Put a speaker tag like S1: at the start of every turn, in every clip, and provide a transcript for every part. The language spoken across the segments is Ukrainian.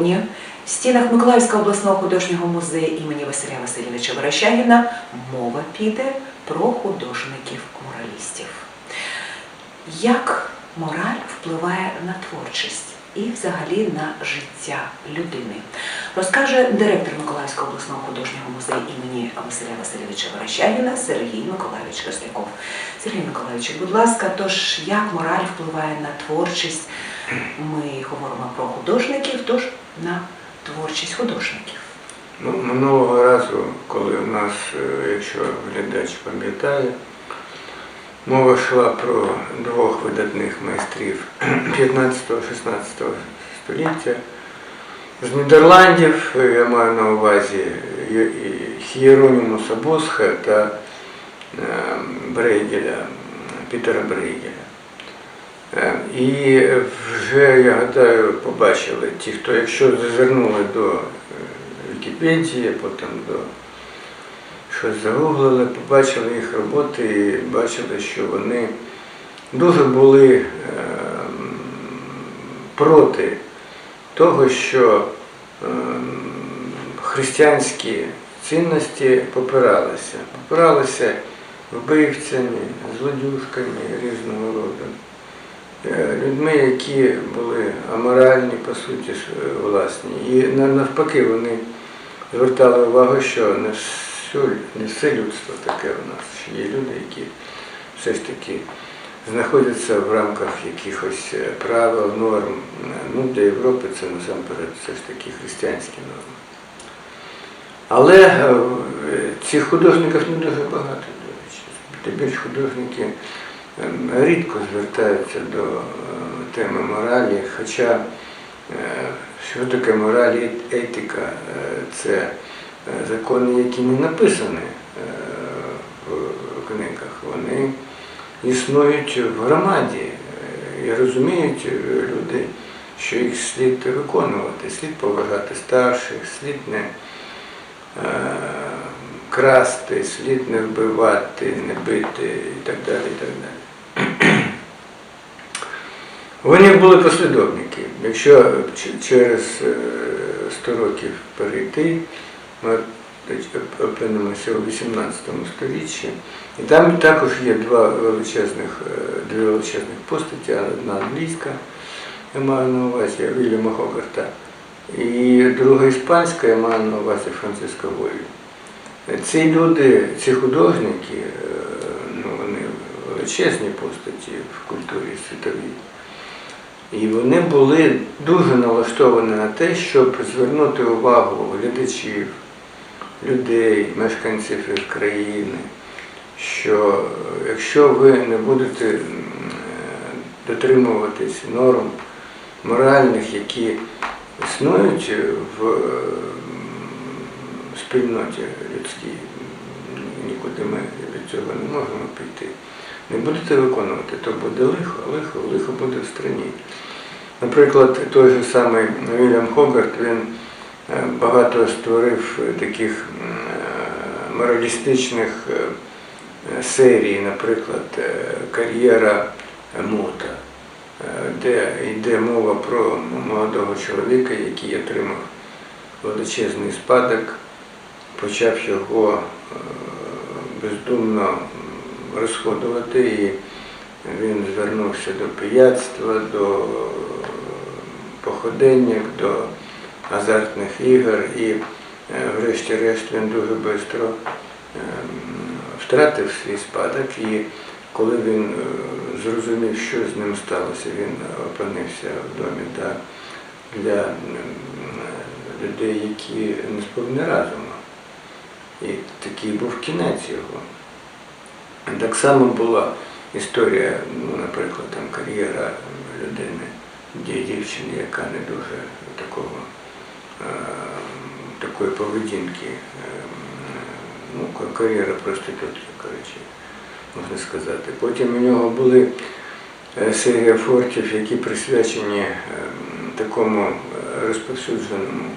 S1: Сьогодні в стінах Миколаївського обласного художнього музею імені Василя Васильовича Верещагіна мова піде про художників-моралістів. Як мораль впливає на творчість і взагалі на життя людини, розкаже директор Миколаївського обласного художнього музею імені Василя Васильовича Верещагіна Сергій Миколаївич Косляков. Сергій Миколаївич, будь ласка, тож як мораль впливає на творчість? Ми говоримо про художників, тож на творчість художників.
S2: Ну, минулого разу, коли у нас, е, якщо глядач пам'ятає, мова йшла про двох видатних майстрів 15-16 століття. З Нідерландів е, я маю на увазі Хієронімуса Босха та е, Брейгеля, Пітера Брейгеля. Е, І вже, я гадаю, побачили ті, хто, якщо зазирнули до е, Вікіпедії, потім до щось загуглили, побачили їх роботи і бачили, що вони дуже були е, проти того, що християнські цінності попиралися. Попиралися вбивцями, злодюжками різного роду. Е, Людьми, які були аморальні, по суті, е, власні. І навпаки, вони звертали увагу, що не все, не все людство таке у нас, є люди, які все ж таки знаходяться в рамках якихось е, правил, норм. Ну, для Європи це насамперед все ж таки християнські норми. Але цих художників не дуже багато, до речі. Більш художники рідко звертаються до е, теми моралі, хоча е, що таке мораль і етика? Е, Це е, закони, які не написані е, в книгах. Вони існують в громаді е, і розуміють е, люди, що їх слід виконувати, слід поважати старших, слід не е, красти, слід не вбивати, не бити і так далі. І так далі. Вони були послідовники. Якщо через е, 100 років перейти, ми опинимося у 18 сторіччі, і там також є два величезних, е, дві величезних постаті, одна англійська, я маю на увазі Вільяма Хогарта, і друга іспанська, я маю на увазі Франциска Волі. Ці люди, ці художники, е, ну, вони величезні постаті в культурі світовій. І вони були дуже налаштовані на те, щоб звернути увагу глядачів, людей, мешканців країни, що е, якщо ви не будете е, дотримуватись норм моральних, які існують в е, спільноті людській, нікуди ми від цього не можемо піти. Не будете виконувати, то буде лихо, лихо, лихо буде в страні. Наприклад, той же самий Вільям Хогарт, він е, багато створив таких е, моралістичних е, серій, наприклад, кар'єра Мота, де йде мова про молодого чоловіка, який отримав величезний спадок, почав його бездумно розходувати і він звернувся до пияцтва, до походеньок, до азартних ігор і е, врешті-решт він дуже швидко втратив свій спадок і коли він е, зрозумів, що з ним сталося, він опинився в домі да, для людей, які не сповні разуму. І такий був кінець його. Так само була історія, ну, наприклад, там кар'єра людини, дівчини, яка не дуже такого, е, такої поведінки, е, ну, кар'єра проститутки, коротше, можна сказати. Потім у нього були е, серія фортів, які присвячені такому розповсюдженому,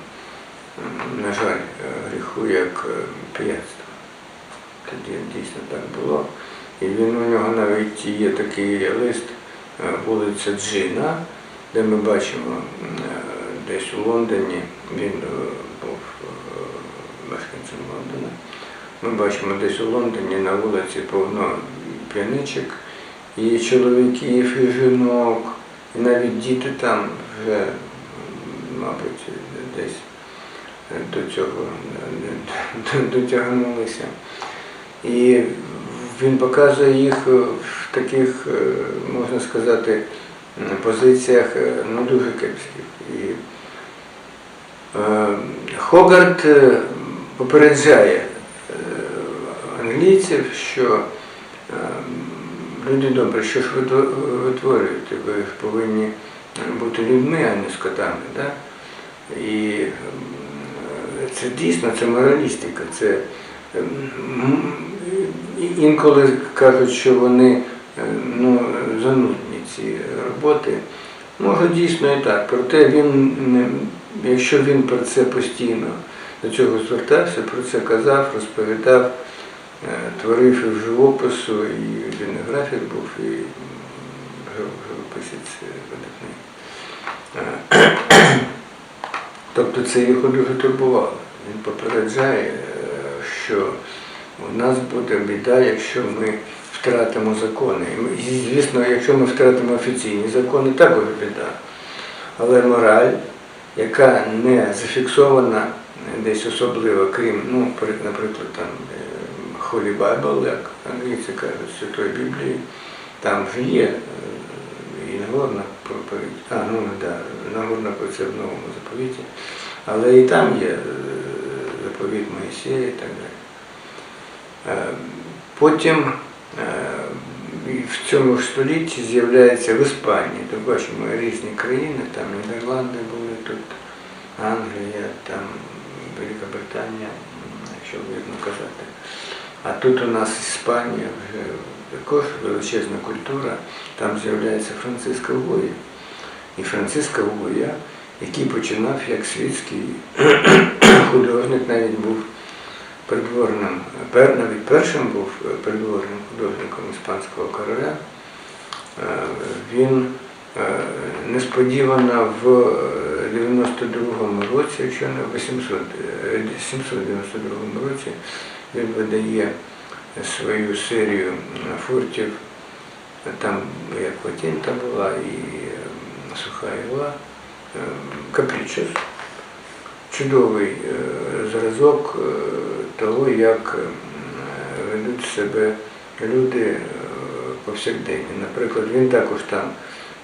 S2: на жаль, гріху, як е. Тоді дійсно так було. І він у нього навіть є такий лист е, вулиця Джина, де ми бачимо е, десь у Лондоні, він е, був мешканцем Лондона. Ми бачимо десь у Лондоні на вулиці повно п'яничок, і чоловіків, і жінок, і навіть діти там вже, мабуть, десь до цього дотягнулися. І він показує їх в таких, е, можна сказати, позиціях е, ну, дуже кепських. І е, Хогарт е, попереджає е, англійців, що е, люди добре, що ж ви витворюєте, ви ж повинні бути людьми, а не скотами. Да? І е, це дійсно це моралістика. Це інколи кажуть, що вони е, ну, занудні ці роботи. Може дійсно і так. Проте він, якщо він про це постійно до цього звертався, про це казав, розповідав, е, творив і в живопису, і він і графік був, і живописець видатний. Е, Тобто це його дуже турбувало. Він попереджає, що у нас буде біда, якщо ми втратимо закони. І звісно, якщо ми втратимо офіційні закони, також біда. Але мораль, яка не зафіксована десь особливо, крім, ну, наприклад, там е, Holy Bible, як англійці кажуть, Святої Біблії, там же є е, і Нагорна проповідь, а, ну да, Нагорна це в новому заповіті, але і там є е, заповіт Моїсея і так далі. Е, Потім е, в цьому ж столітті з'являється в Іспанії, то бачимо різні країни, там Нідерланди були тут, Англія, там Велика Британія, м, якщо вірно казати. А тут у нас Іспанія вже також величезна культура, там з'являється Франциско Гоя. І Франциско Гоя, який починав як світський художник, навіть був придворним, навіть першим був придворним художником іспанського короля. Е, Він е, несподівано в 92-му році, якщо не в 800, е, 792 році, він видає свою серію фуртів, там як Латінта була і Суха Іла, Капричос чудовий е, зразок е, того, як ведуть себе люди е, повсякденні. Наприклад, він також там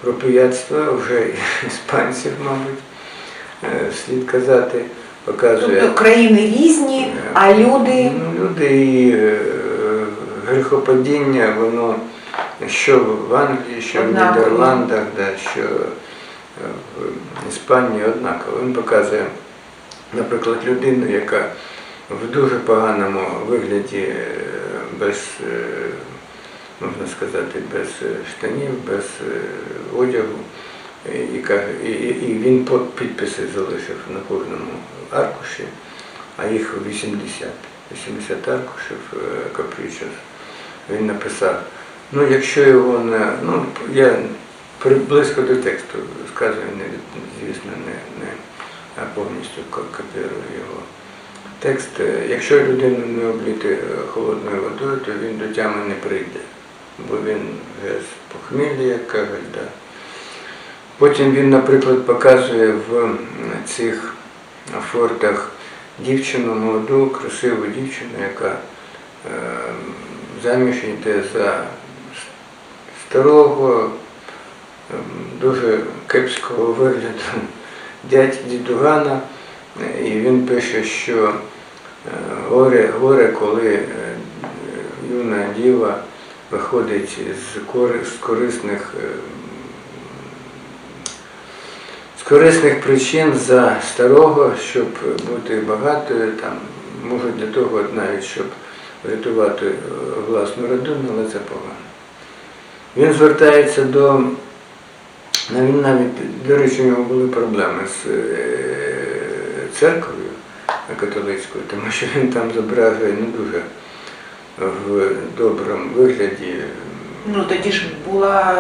S2: про пияцтво вже іспанців, мабуть, слід казати, показує.
S1: Тобто країни різні, а люди
S2: Ну, люди і гріхопадіння, воно що в Англії, що в Нідерландах, да, що в Іспанії однаково. Він показує, наприклад, людину, яка в дуже поганому вигляді, е, без, е, можна сказати, без е, штанів, без одягу. І, і, він підписи залишив на кожному аркуші, а їх 80. 80 аркушів е. Він написав, ну якщо його не. Ну, я близько до тексту сказую, не, звісно, не, не а повністю ко- копірую його. Текст, якщо людину не обліти е, холодною водою, то він до тями не прийде, бо він з похмілля, як кажуть. Да. Потім він, наприклад, показує в цих фортах дівчину, молоду, красиву дівчину, яка е, заміж йде за старого, дуже кепського вигляду дядь дідугана. Е, І він пише, що е, горе, горе коли е, юна діва виходить з, кори, з корисних з корисних причин за старого, щоб бути багатою, там, може для того навіть, щоб врятувати власну родину, але це погано. Він звертається до, він навіть, до речі, у нього були проблеми з е, церквою католицькою, тому що він там зображує не дуже в доброму вигляді
S1: Ну тоді ж була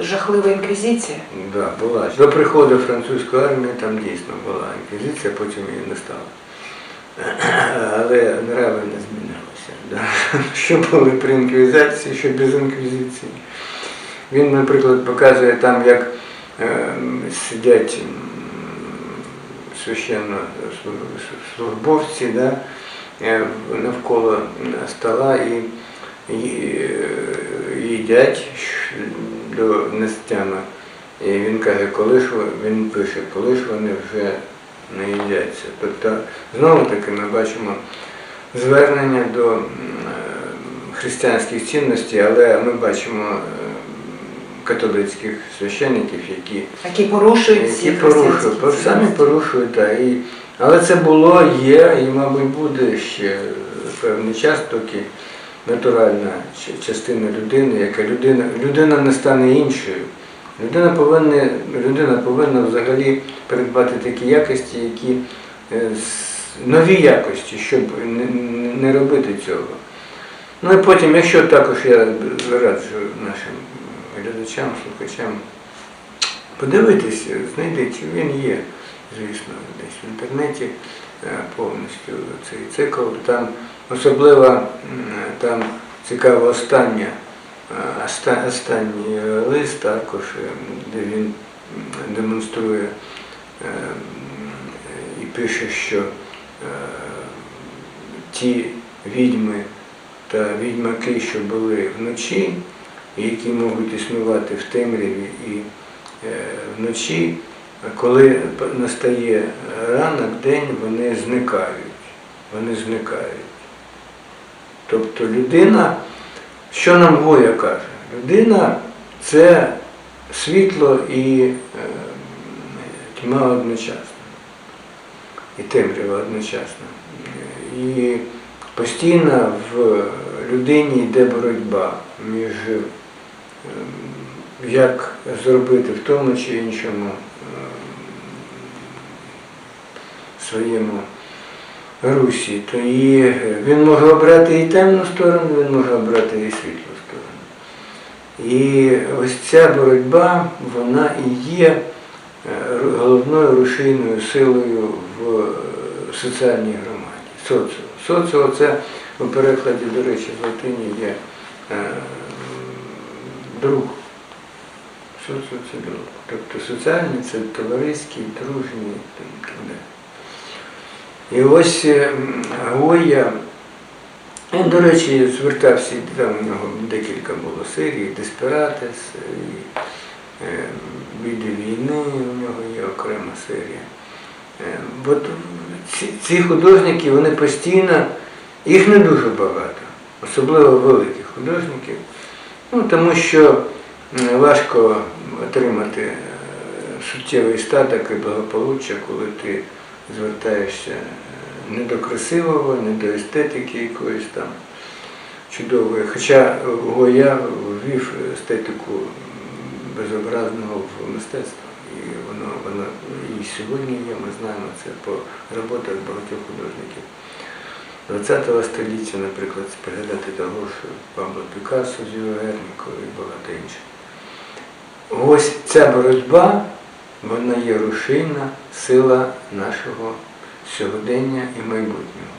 S1: жахлива інквізиція.
S2: Да, була. До приходу французької армії там дійсно була інквізиція, потім її не стало. Але нрави не змінилися. Да. Що були при інквізиції, що без інквізиції. Він, наприклад, показує там, як сидять священнослужбовці да, е, навколо стола і, е, їдять до нестями. І він каже, коли ж він пише, коли ж вони вже не їдяться. Тобто, знову таки ми бачимо звернення до е, християнських цінностей, але ми бачимо католицьких священників, які
S1: Які порушують
S2: які порушують, самі порушують, так. І, але це було, є і, мабуть, буде ще певний час, доки натуральна частина людини, яка людина, людина не стане іншою. Людина повинна, людина повинна взагалі придбати такі якості, які е, нові якості, щоб не робити цього. Ну і потім, якщо також я раджу нашим глядачам, слухачам, подивитись, знайдіть, він є, звісно, десь в інтернеті е, повністю цей цикл. Там особливо там цікаво остання, е, оста- останній лист, також, е, де він демонструє і пише, що ті відьми та відьмаки, що були вночі, які можуть існувати в темряві і е, вночі, коли настає ранок, день, вони зникають. Вони зникають. Тобто людина, що нам Гоя каже? Людина це світло і е, тьма одночасно. І темрява одночасно. І постійно в людині йде боротьба між як зробити в тому чи іншому ем, своєму русі, то і він може обрати і темну сторону, він може обрати і світлу сторону. І ось ця боротьба, вона і є е, головною рушійною силою в е, соціальній громаді. Соціо. Соціо це у перекладі, до речі, в латині є е, друг. Соціо це друг. Тобто соціальний це товариський, дружній. І ось е, Гоя, він, до речі, звертався, там у нього декілька було серій, Деспиратес, і е, Біди війни, у нього є окрема серія. Е, От ці, ці художники, вони постійно, їх не дуже багато, особливо великих художників, ну, тому що важко отримати е, суттєвий статок і благополуччя, коли ти звертаєшся е, не до красивого, не до естетики якоїсь там чудової. Хоча Гоя ввів естетику безобразного в мистецтво. І воно, воно і сьогодні є, ми знаємо це по роботах багатьох художників. 20 століття, наприклад, споглядати того, що Пабло Пікассо з його Герніко і багато інших. Ось ця боротьба, вона є рушійна сила нашого сьогодення і майбутнього.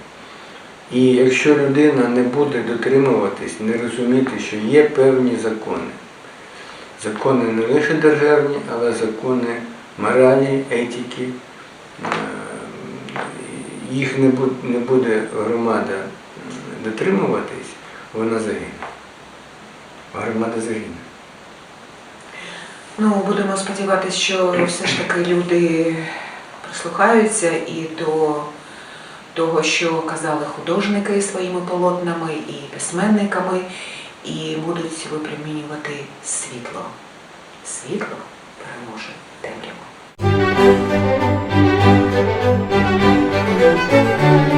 S2: І якщо людина не буде дотримуватись, не розуміти, що є певні закони, закони не лише державні, але закони моралі, етики, їх не буде громада дотримуватись, вона загине. Громада загине.
S1: Ну, будемо сподіватися, що все ж таки люди прислухаються і до того, що казали художники своїми полотнами і письменниками, і будуть випромінювати світло. Світло переможе темряву. Thank you.